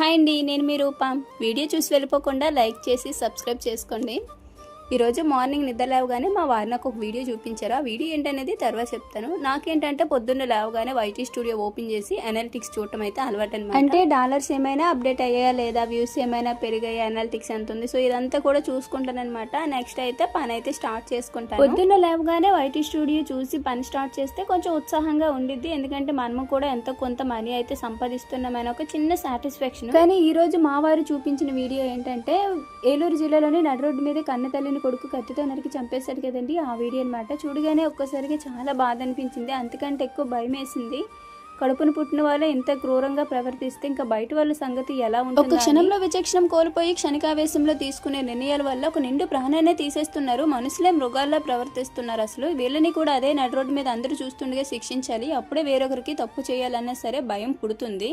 Hi అండి నేను మీ రూపం. వీడియో చూసి వెళ్ళిపోకుండా లైక్ చేసి సబ్స్క్రైబ్ చేసుకోండి. ఈరోజు మార్నింగ్ నిద్ర లేవగానే మా వారు నాకు ఒక వీడియో చూపించారు. ఆ వీడియో ఏంటనేది తర్వాత చెప్తాను. నాకేంటంటే పొద్దున్న లేవగానే వైటీ స్టూడియో ఓపెన్ చేసి అనలిటిక్స్ చూడటం అయితే అలవాటు అనమాట అంటే డాలర్స్ ఏమైనా అప్డేట్ అయ్యాయా లేదా? వ్యూస్ ఏమైనా పెరిగాయా? అనలిటిక్స్ ఎంత ఉంది? సో ఇదంతా కూడా చూసుకుంటాను అనమాట నెక్స్ట్ అయితే పని అయితే స్టార్ట్ చేసుకుంటాను. పొద్దున్న లేవగానే వైటీ స్టూడియో చూసి పని స్టార్ట్ చేస్తే కొంచెం ఉత్సాహంగా ఉండిద్ది. ఎందుకంటే మనము కూడా ఎంతో కొంత మనీ అయితే సంపాదిస్తున్నామని ఒక చిన్న సాటిస్ఫాక్షన్ కానీ ఈ రోజు మా వారు చూపించిన వీడియో ఏంటంటే ఏలూరు జిల్లాలోని నడి రోడ్డు మీద కన్న కొడుకు కత్తితో నరికి చంపేశాడు కదండి ఆ వీడియో అనమాట చూడగానే ఒక్కసారిగా చాలా బాధ అనిపించింది అంతకంటే ఎక్కువ భయం వేసింది కడుపును పుట్టిన వాళ్ళు ఇంత క్రూరంగా ప్రవర్తిస్తే ఇంకా బయట వాళ్ళ సంగతి ఎలా ఉంటుంది ఒక క్షణంలో విచక్షణం కోల్పోయి క్షణికావేశంలో తీసుకునే నిర్ణయాల వల్ల ఒక నిండు ప్రాణాన్ని తీసేస్తున్నారు. మనుషులే మృగాల్లా ప్రవర్తిస్తున్నారు అసలు. వీళ్ళని కూడా అదే నడి రోడ్డు మీద అందరూ చూస్తుండగా శిక్షించాలి. అప్పుడే వేరొకరికి తప్పు చేయాలన్నా సరే భయం పుడుతుంది.